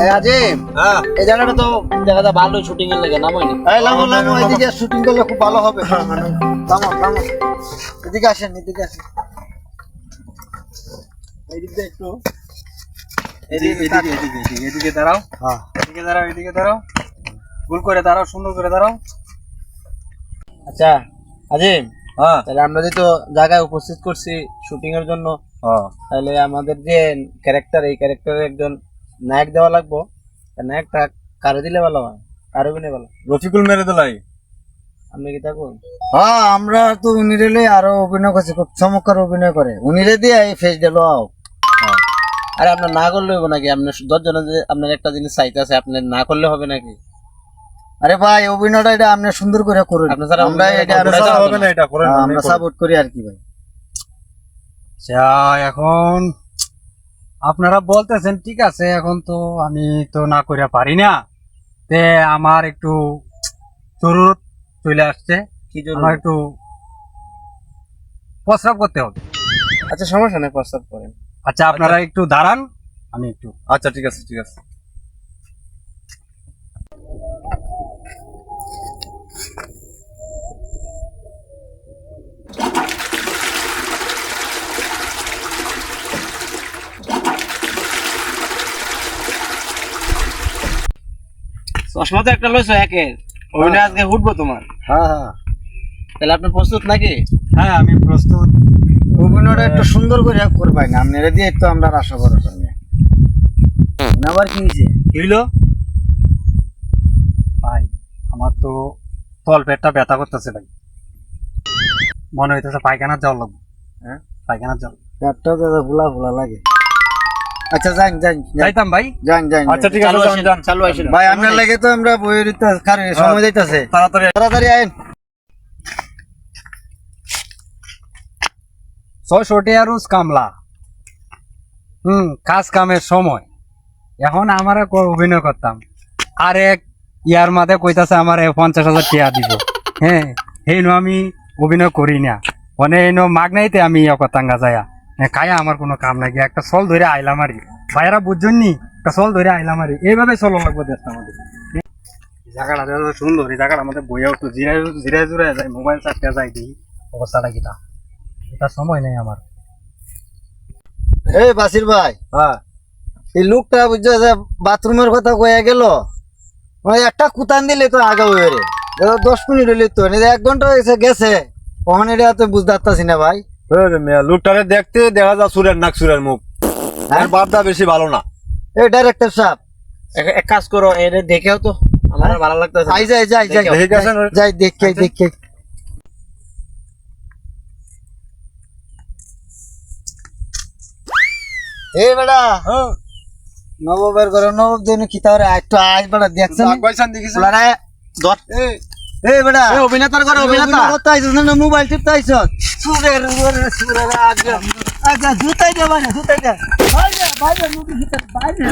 এই আজিম এই জায়গাটা তো জায়গাটা ভালো শুটিং এর লাগে নামাইনি এই লামো লামো এদিকে শুটিং করলে খুব ভালো হবে। লামো লামো এদিকে আসেন এদিকে আসেন। এইদিক একটু। এদিকে এদিকে এদিকে এদিকে এদিকে দাঁড়াও। হ্যাঁ। এদিকে দাঁড়াও এদিকে দাঁড়াও। ভুল করে দাঁড়াও সুন্দর করে দাঁড়াও। আচ্ছা আজিম হ্যাঁ। তাহলে আমরা যেহেতু জায়গায় উপস্থিত করছি শুটিং এর জন্য হ্যাঁ। তাহলে আমাদের যে ক্যারেক্টার এই ক্যারেক্টারের একজন নায়ক দেওয়া লাগবো। নায়কটা কারে দিলে ভালো হয় কারে বিনে ভালো রফিকুল মেরে দিলাই আপনি কি থাকুন হ্যাঁ আমরা তো উনি রেলে আরও অভিনয় করছি খুব চমৎকার অভিনয় করে। উনি রে দিয়ে এই ফেস দিল আরে আপনার না করলে হবে নাকি? আপনার দশ জন যে আপনার একটা জিনিস চাইতে আছে আপনি না করলে হবে নাকি? আরে ভাই অভিনয়টা এটা আপনি সুন্দর করে করুন। আপনি ছাড়া আমরা এটা চান না। এটা করেন হ্যাঁ, আমরা সাপোর্ট করি আর কি ভাই। আচ্ছা এখন আপনারা বলতেছেন ঠিক আছে এখন তো আমি তো না করে পারি না। তে আমার একটু জরুরত চলে আসছে। কি জন্য একটু প্রস্রাব করতে হবে। আচ্ছা সমস্যা নেই প্রস্তাব করেন। আচ্ছা আপনারা একটু দাঁড়ান আমি একটু আচ্ছা ঠিক আছে ঠিক আছে। চশমা তো একটা লইছো একের ওইটা আজকে উঠবো তোমার। হ্যাঁ হ্যাঁ। তাহলে আপনি প্রস্তুত নাকি? হ্যাঁ আমি প্রস্তুত। অভিনয়টা একটু সুন্দর করে করবাই না আপনি রে দিয়ে একটু আমরা আশা করার জন্য আবার কি হয়েছে হইল? ভাই আমার তো তল পেটটা ব্যথা করতেছে ভাই। মনে হইতেছে পায়খানার জল লাগবে। হ্যাঁ পায়খানার জল। পেটটা তো ফুলা ফুলা লাগে। আচ্ছা যান যান যান, যাইতাম ভাই। যান যান। আচ্ছা ঠিক আছে যান, যান। চালু আসেন। ভাই আপনার লাগে তো আমরা বইয়ের ইত্যা- সময় যাইতাছে। তাড়াতাড়ি তাড়াতাড়ি আইন ছয়শো টিয়া রোজ কামলা। হুম কাজ কামের সময়। এখন আমার অভিনয় করতাম। আর এক ইয়ার মাঝে কইতাছে আমার পঞ্চাশ হাজার টিয়া দিব। হ্যাঁ হেন আমি অভিনয় করি না। মানে এন মাগনাইতে আমি ইয়া করতাঙ্গা যায়া। খায়া আমার কোনো কাম নাই। একটা চল ধরে আইলাম আরি ভাইয়ারা বুঝছেন নি? একটা চল ধরে আইলাম আরি এইভাবে চলো লাগবো দেখতে আমাদের। জায়গাটা সুন্দর এই জায়গাটা আমাদের বইয়া একটু জিরাই জিরাই জুড়ে যায় মোবাইল চারটে যায় দিই অবস্থাটা কিটা এটা সময় নেই আমার। এই বাসির ভাই হ্যাঁ। এই লোকটা বুঝছ যে বাথরুমের কথা কয়ে গেল। একটা কুতান দিলে তো আগা হয়ে রে দশ মিনিট হইলে তো এক ঘণ্টা গেছে। কখন এটা তো বুঝতে পারতাছি না ভাই। লোকটারে দেখতে দেখা যা সুরের নাক সুরের মুখ। আর বাপদা বেশি ভালো না। এই ডাইরেক্টর সাহেব। এক- কাজ করো এর দেখেও তো আমার ভালো লাগতেছে আই যাই যাই যাই দেখে দেখে যাই দেখে দেখে। এ বেড়া নববের ঘরে নবব দিন কি তাহলে একটু আজ বেড়া দেখছেন। পয়সা দেখিস ফুলারে ধর। এই বেড়া এই অভিনেতার ঘরে অভিনেতা মোবাইল টিপ তাইছ সুরের সুরের সুরের আগে আচ্ছা জুতাই দে মানে জুতাই দে বাইরে বাইরে মুখে জুতাই বাইরে